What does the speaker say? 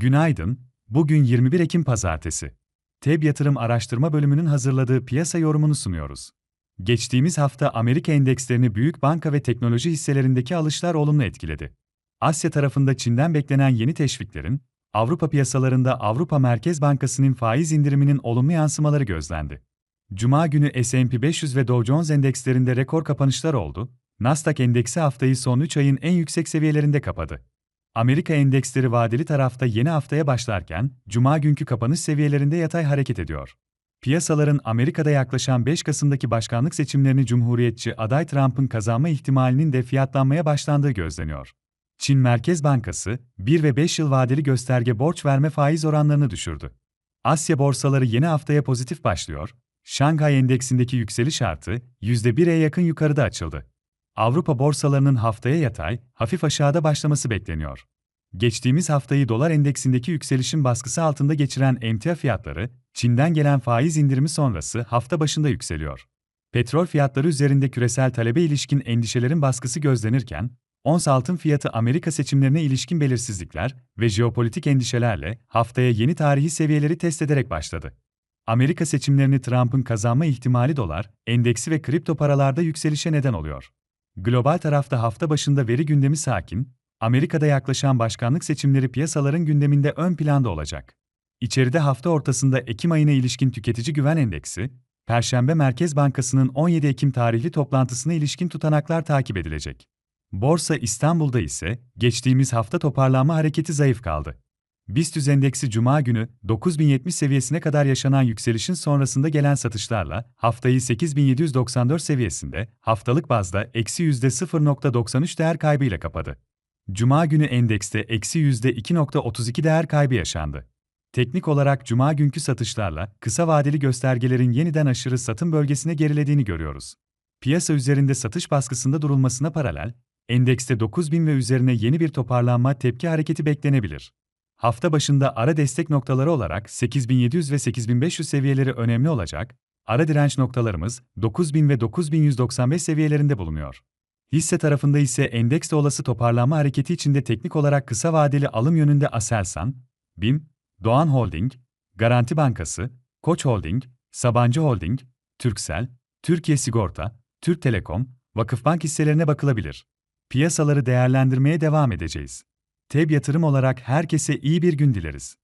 Günaydın, bugün 21 Ekim Pazartesi. TEB Yatırım Araştırma Bölümünün hazırladığı piyasa yorumunu sunuyoruz. Geçtiğimiz hafta Amerika endekslerini büyük banka ve teknoloji hisselerindeki alışlar olumlu etkiledi. Asya tarafında Çin'den beklenen yeni teşviklerin, Avrupa piyasalarında Avrupa Merkez Bankası'nın faiz indiriminin olumlu yansımaları gözlendi. Cuma günü S&P 500 ve Dow Jones endekslerinde rekor kapanışlar oldu. Nasdaq endeksi haftayı son 3 ayın en yüksek seviyelerinde kapadı. Amerika endeksleri vadeli tarafta yeni haftaya başlarken, cuma günkü kapanış seviyelerinde yatay hareket ediyor. Piyasaların Amerika'da yaklaşan 5 Kasım'daki başkanlık seçimlerini Cumhuriyetçi aday Trump'ın kazanma ihtimalinin de fiyatlanmaya başlandığı gözleniyor. Çin Merkez Bankası, 1 ve 5 yıl vadeli gösterge borç verme faiz oranlarını düşürdü. Asya borsaları yeni haftaya pozitif başlıyor, Şanghay Endeksindeki yükseliş artı %1'e yakın yukarıda açıldı. Avrupa borsalarının haftaya yatay, hafif aşağıda başlaması bekleniyor. Geçtiğimiz haftayı dolar endeksindeki yükselişin baskısı altında geçiren emtia fiyatları, Çin'den gelen faiz indirimi sonrası hafta başında yükseliyor. Petrol fiyatları üzerinde küresel talebe ilişkin endişelerin baskısı gözlenirken, ons altın fiyatı Amerika seçimlerine ilişkin belirsizlikler ve jeopolitik endişelerle haftaya yeni tarihi seviyeleri test ederek başladı. Amerika seçimlerini Trump'ın kazanma ihtimali dolar, endeksi ve kripto paralarda yükselişe neden oluyor. Global tarafta hafta başında veri gündemi sakin, Amerika'da yaklaşan başkanlık seçimleri piyasaların gündeminde ön planda olacak. İçeride hafta ortasında Ekim ayına ilişkin tüketici güven endeksi, Perşembe Merkez Bankası'nın 17 Ekim tarihli toplantısına ilişkin tutanaklar takip edilecek. Borsa İstanbul'da ise geçtiğimiz hafta toparlanma hareketi zayıf kaldı. BIST endeksi cuma günü 9070 seviyesine kadar yaşanan yükselişin sonrasında gelen satışlarla haftayı 8794 seviyesinde haftalık bazda eksi %0.93 değer kaybıyla kapadı. Cuma günü endekste eksi %2.32 değer kaybı yaşandı. Teknik olarak cuma günkü satışlarla kısa vadeli göstergelerin yeniden aşırı satım bölgesine gerilediğini görüyoruz. Piyasa üzerinde satış baskısında durulmasına paralel, endekste 9000 ve üzerine yeni bir toparlanma tepki hareketi beklenebilir. Hafta başında ara destek noktaları olarak 8700 ve 8500 seviyeleri önemli olacak, ara direnç noktalarımız 9000 ve 9195 seviyelerinde bulunuyor. Hisse tarafında ise endekste olası toparlanma hareketi içinde teknik olarak kısa vadeli alım yönünde Aselsan, BİM, Doğan Holding, Garanti Bankası, Koç Holding, Sabancı Holding, Türksel, Türkiye Sigorta, Türk Telekom, Vakıfbank hisselerine bakılabilir. Piyasaları değerlendirmeye devam edeceğiz. TEB yatırım olarak herkese iyi bir gün dileriz.